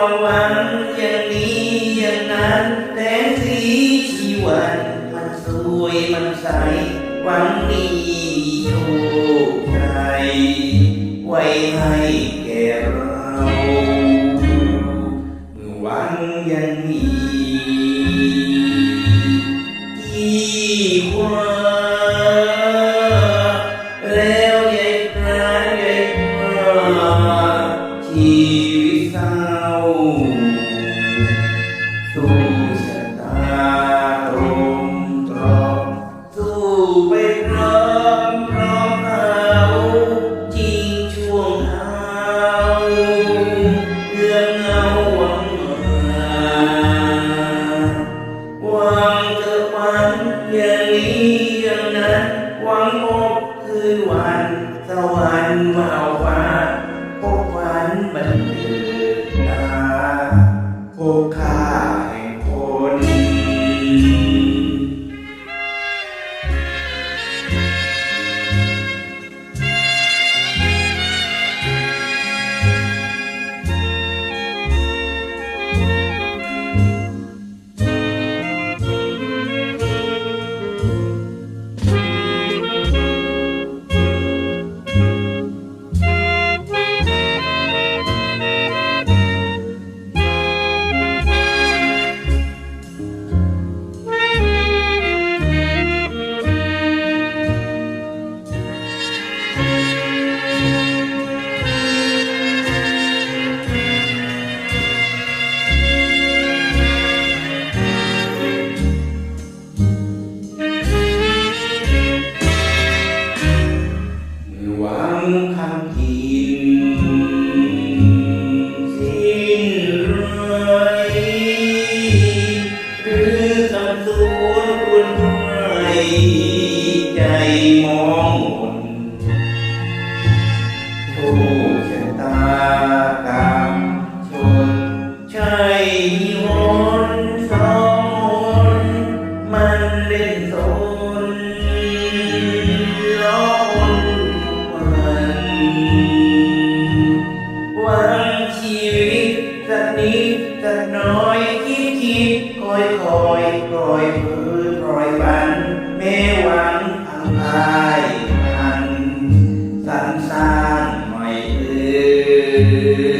ความหวังอย่างนี้อย่างนั้นแต่สีชีวันมันสวยมันใสหวังมีโชคชัยไว้ให้แก่เรา ไปพร้อมพร้อมเขาจริงช่วงเฮาเรื่องเงาหวังมาหวังเธอฝันอย่างนี้อย่างนั้นหวังพบคืนวันสวรรค์มาเอาฟ้าพบฝันบันเทิดตาพบข้า ใจมองมนโชคชะตากรรมชนใช่ มั